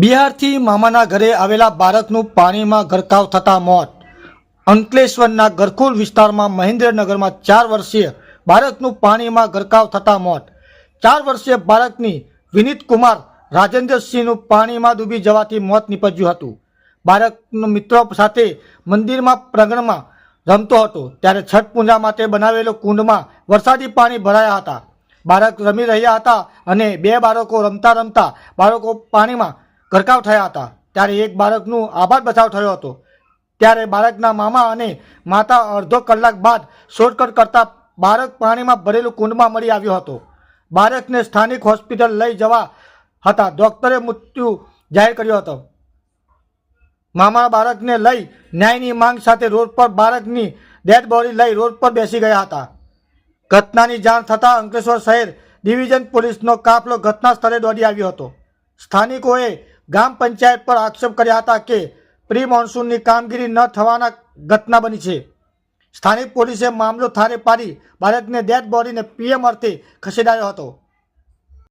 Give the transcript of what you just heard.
બિહારથી મામાના ઘરે આવેલા બાળકનું પાણીમાં ગરકાવ થતા મોત. અંકલેશ્વરના ગરખુલ વિસ્તારમાં મહેન્દ્રનગરમાં ચાર વર્ષીય બાળકનું પાણીમાં ગરકાવ થતા મોત. ચાર વર્ષીય બાળકની વિનીત કુમાર રાજેન્દ્રસિંહનું પાણીમાં ડૂબી જવાથી મોત નીપજ્યું હતું. બાળકનો મિત્રો સાથે મંદિરમાં પ્રગણમાં રમતો હતો. ત્યારે છઠ પૂજા માટે બનાવેલો કુંડમાં વરસાદી પાણી ભરાયા હતા. બાળક રમી રહ્યા હતા અને બે બાળકો રમતા રમતા બાળકો પાણીમાં ગરકાવ થયા હતા. ત્યારે એક બાળકનું આભાર બચાવ થયો હતો. ત્યારે બાળકના મામા અને માતા અડધો કલાક બાદ શોધખોળ કરતા બાળક પાણીમાં ભરેલું કુંડમાં મળી આવ્યો હતો. બાળકને સ્થાનિક હોસ્પિટલ લઈ જવા હતા. ડોક્ટરે મૃત્યુ જાહેર કર્યો હતો. મામા બાળકને લઈ ન્યાયની માંગ સાથે રોડ પર બાળકની ડેડ બોડી લઈ રોડ પર બેસી ગયા હતા. ઘટનાની જાણ થતાં અંકલેશ્વર શહેર ડિવિઝન પોલીસનો કાફલો ઘટના સ્થળે દોડી આવ્યો હતો. સ્થાનિકોએ ગ્રામ પંચાયત પર આક્ષેપ કર્યા હતા કે પ્રી મોન્સૂનની કામગીરી ન થવાના ઘટના બની છે. સ્થાનિક પોલીસે મામલો થારે પાડી બાળકને ડેડ બોડીને પીએમ અર્થે ખસેડાયો હતો.